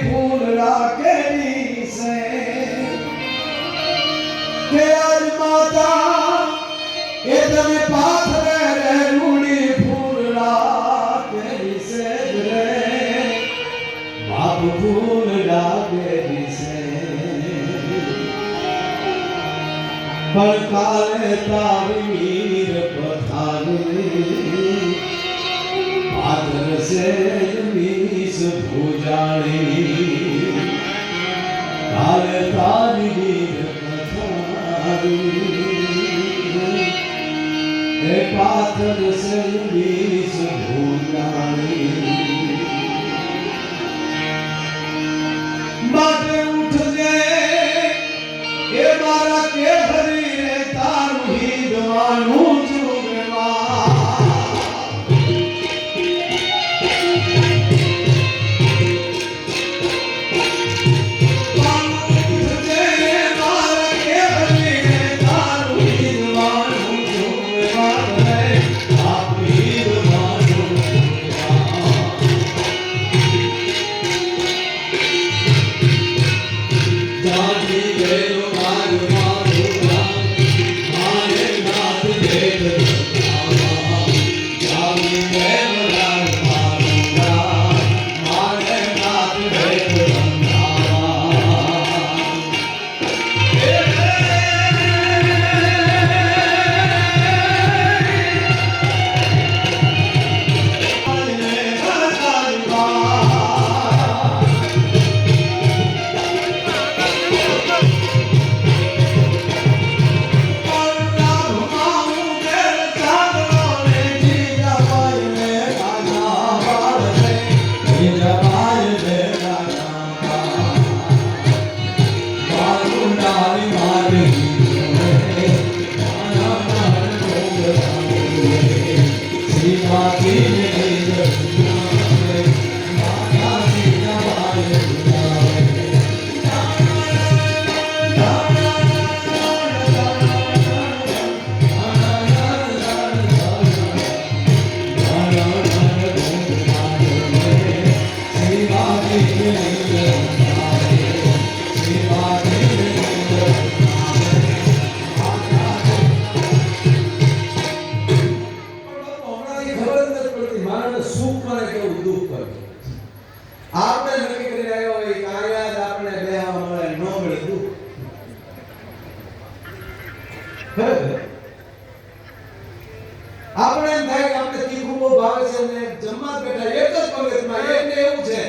ફૂલ રાખેલી છે કે આજ માતા એ તમે પાથરે રે રૂડી ફૂલ રાખેલી છે રે. બાપ ફૂલ રાખેલી છે. પણ કાલે તારી પથારી પાદર છે પથારી એ ഉണ്ടായി മാറി આપણે એમ થાય કે આપણે તીખું બહુ ભાવે છે ને જમવા બેઠા એક જ પંગતમાં એને એવું છે